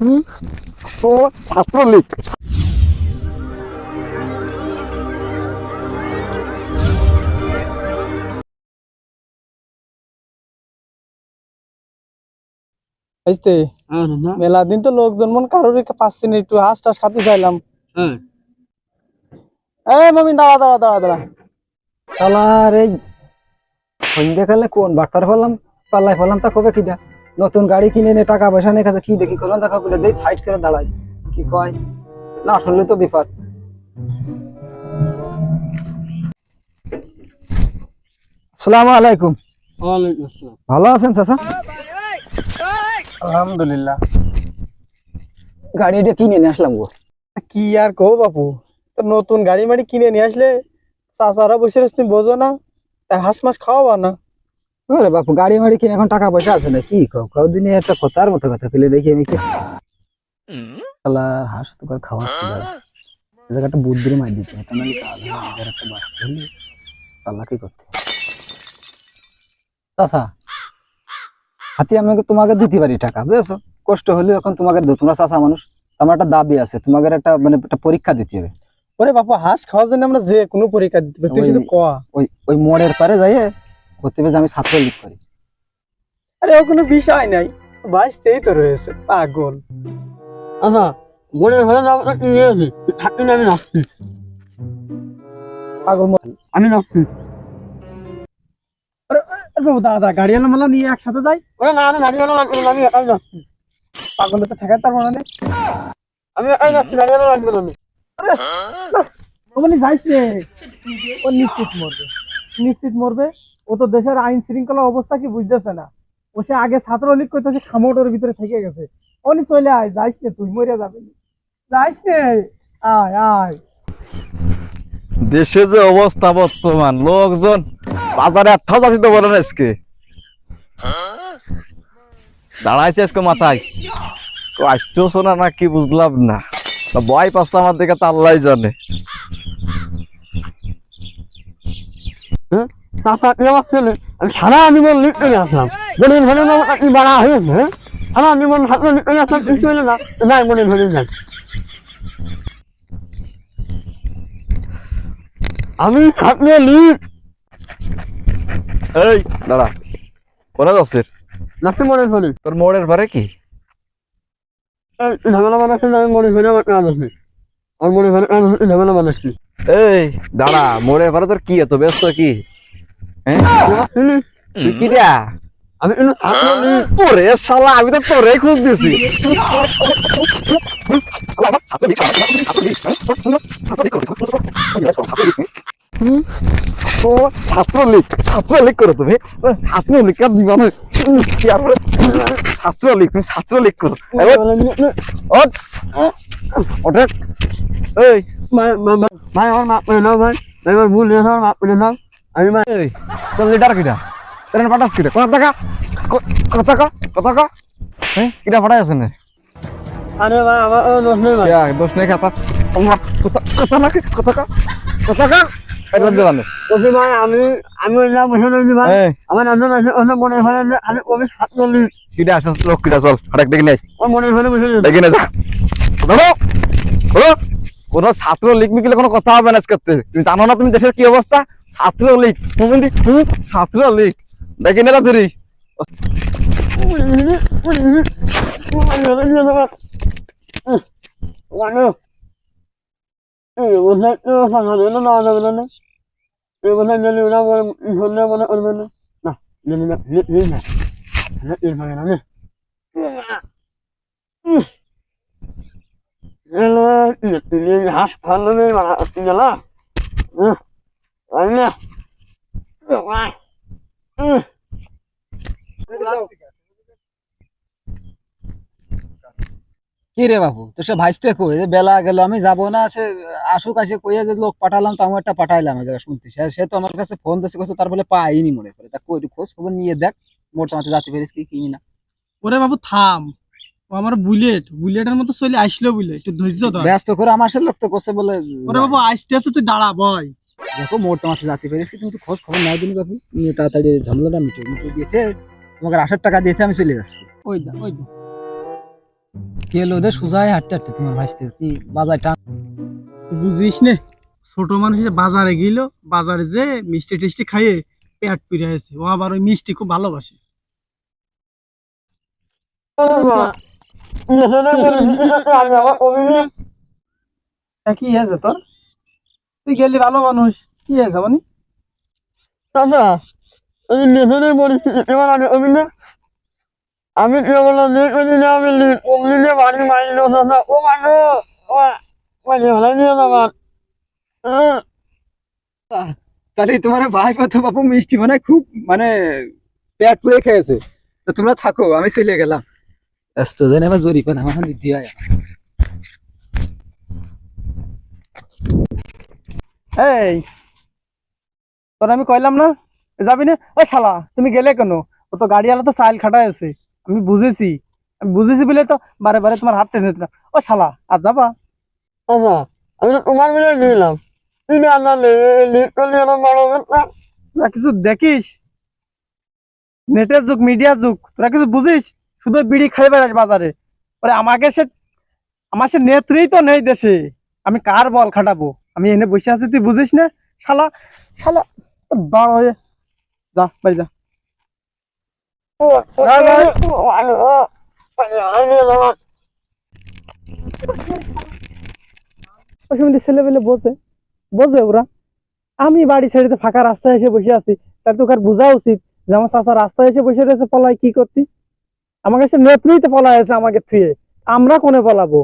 ও ছাত্রলীগ। বুঝতে মেলা দিন তো লোকজন মন কারোর পাচ্ছি না একটু হাঁস টাস খাতে চাইলাম। এই মমিন দাঁড়া দাঁড়া দাঁড়া দাঁড়া। শালার এই সন্ধ্যেকালে কোন বাট্টার ফেললাম পাল্লাই ফেললাম তা কবে কিনা নতুন গাড়ি কিনে এনে টাকা পয়সা নিয়ে কাছে কি দেখি করলাম? দেখা বলে দেই সাইড করে দাঁড়াই কি কয়? না শুনলে তো বিপদ। আসসালামু আলাইকুম। ভালো আছেন চাচা? আলহামদুলিল্লাহ। গাড়িটা কিনে নিয়ে আসলাম গো। কি আর কো বাপু? তো নতুন গাড়ি মাড়ি কিনে নিয়ে আসলে চাচারা বসে তুমি বোঝো না। তাই হাঁস মাস খাওয়াবা না? ওরে বাপু গাড়ি মাড়ি কিনে এখন টাকা পয়সা আছে না কি কও? কও দিনে একটা কথার মতো কথা ফেলে দেখি আমি শালা হাঁস তো করে খাওয়া জায়গাটা বুদ্ধির মাই দিতে নাহলে কাল একটা হলে কি করতে? চাচা হাতি আমি তোমাকে দিতে পারি টাকা বুঝেছ? কষ্ট হলেও এখন তোমাকে দেবো তোমরা চাচা মানুষ আমার একটা দাবি আছে তোমাকে একটা মানে একটা পরীক্ষা দিতে হবে। ওরে বাপু হাঁস খাওয়ার জন্য আমরা যে কোনো পরীক্ষা দিতে পারি তুই শুধু কয়া। ওই ওই মোড়ের পারে যাইয়ে করতে হবে আমি ছাত্র লিখ করি। আরে ও কোনো বিষয় নাই। বাইশতেই তো রয়েছে পাগল। মনে হলে না আপনার কি নিয়েছি থাকতে আমি নাচছি। পাগল আমি নাচছি। আরে আরে বাবু দাঁড়া দাঁড়া গাড়ি আলা মেলা নিয়ে একসাথে যাই। ওরা না আমি গাড়ি লাগবে না আমি একাই নাচছি পাগলে তো ঠেকাতে পারব না। আমি একাই নাচছি গাড়ি লাগবে না ওখানে যাইস রে। ও নিশ্চিত মরবে নিশ্চিত মরবে। ও তো দেশের আইন শৃঙ্খলা অবস্থা কি বুঝতেছে না? ও সে আগে ছাত্রলীগ করতেছে খামোটোর ভিতরে থেকে গেছে। অনি চলে আয়, যাইস রে তুই, মরে যাবে। যাইস রে আয় আয়। দেশে যে অবস্থা বর্তমান, লোকজন বাজারে একটাও যাইতে বলে না আজকে। দাঁড়াইছে আজকে মাথায়। আসতেও না না কি বুঝলাম না। তা ভয় পাচ্ছে আমার দিকে, তো আল্লাহ জানে। চাষা আমার ছেলে আমি সারা জীবন লিখতে আসলাম মনে ধরে না বাড়া হয়েছে হ্যাঁ? সারা জীবন লিখতে আসলাম কিছু হলে না নাই মনে ধরে যান আমি লিখ এই দাঁড়া। কোথায় যাচ্ছে নাচতে মনে ধরে তোর মোড়ের পরে কি? ঝামেলা বানাচ্ছি না আমি মনে ধরে আমার কাজ আছে। আমার মনে ধরে কাজ ঝামেলা বানাচ্ছি এই দাঁড়া মোড়ের পরে তোর কি এত ব্যস্ত কি? হ্যাঁ আমি ওরে শালা আমি তো তোরে খুঁজ দিছি ও ছাত্রলীগ ছাত্রলীগ করো তুমি ছাত্রলীগ ছাত্রলীগ ছাত্রলীগ করো এই তোর লিডার কিটা তোর পাঠাস কিটা কত টাকা কত টাকা কত টাকা হ্যাঁ কিটা পাঠাই আছে না আরে আমার ও দোষ নেই ভাই. Omrak, kota kota lagi, kota kak, kota kak. Eh, lebih lama. বলছি ভাই আমি আমি না বসে রয়েছি ভাই Eh, আমার নাম আছে অন্য মনে ফেলে যে আমি sol. Ada yang begini, ও মনে ফেলে বসে. Halo, halo. কোনো ছাত্র লীগ মিলে কোনো কথা হবে না আজকে তুমি জানো না তুমি দেশের কি অবস্থা ছাত্র লীগ তুমি ছাত্র লীগ দেখি না ধরি হাস ভালো নেই মারা গেলা। না? কি রে বাবু তো সে ভাইস্তে কই? যে বেলা গেল আমি যাব না সে আসুক আসে কইয়া যে লোক পাঠালাম তো আমার একটা পাঠাইলাম জায়গা শুনতে সে সে তো আমার কাছে ফোন দিচ্ছে কইছে তার বলে পাইনি মনে করে। তা কই খোঁজ খবর নিয়ে দেখ মোটামুটি যাতে পেরেছি কি কিনি না। ওরে বাবু থাম। ও আমার বুলেট বুলেটের মতো চলে আসলো বুলে একটু ধৈর্য ধর। ব্যস্ত করে আমার সে লোক তো করছে বলে ওরে বাবু আসতে আসতে তুই দাঁড়া বয় দেখো মোটামুটি যাতে পেরেছি কিন্তু খোঁজ খবর নাও দিন বাবু নিয়ে তাড়াতাড়ি ঝামেলাটা মিটে মিটে দিয়েছে তোমাকে আসার টাকা দিয়েছে আমি চলে যাচ্ছি। ওই দা ওই দা। গেল রে সোজাই হাঁটতে হাঁটতে তোমার ভাইস্তে কি বাজার টান? বুঝিস নে ছোট মানুষ বাজারে গেল বাজারে যে মিষ্টি টিষ্টি খাইয়ে পেট পিড়ে আছে ও আবার ওই মিষ্টি খুব ভালোবাসে। কি হয়েছে তোর? তুই গেলি ভালো মানুষ কি হয়েছে মানে দাদা আমি নিজেদের পরিস্থিতি এবার আমি আমি আমি কি বললাম লিট আমি লিট বাড়ি মারিল দাদা। ও ও ভালো নিয়ে যাবার তাহলে তোমার ভাই বাপু মিষ্টি মানে খুব মানে পেট পুড়ে খেয়েছে। তো তোমরা থাকো আমি চলে গেলাম। ব্যস্ত যেন এবার জরি পান আমার দিদি আয় এই তোর আমি কইলাম না? যাবি না? ওই শালা তুমি গেলে কেন? ও তো গাড়িওয়ালা তো সাইল খাটাই আছে। আমি বুঝেছি। আমি বুঝেছি বলে তো বারে বারে তোমার হাত টেনে দিলাম। ও শালা আর যাবা? দাদা আমি তো তোমার মিলে নিলাম। কিছু দেখিস? নেটের যুগ মিডিয়ার যুগ। তোরা কিছু বুঝিস? শুধু বিড়ি খাই বেড়াস বাজারে। পরে আমাকে সে আমার সে নেত্রী তো নেই দেশে। আমি কার বল খাটাবো? আমি এনে বসে আছি, তুই বুঝিস না? শালা শালা হয়ে যা বাড়ি যা। ছেলে পেলে বোঝে। বোঝে ওরা। আমি বাড়ি ছেড়ে ফাঁকা রাস্তায় এসে বসে আছি। তার তো বোঝা উচিত যে আমার চাষা রাস্তায় এসে বসে রয়েছে পলাই কি করতি? আমার কাছে নেত্রীতে পলাই আছে আমাকে থুয়ে। আমরা কোনে পলাবো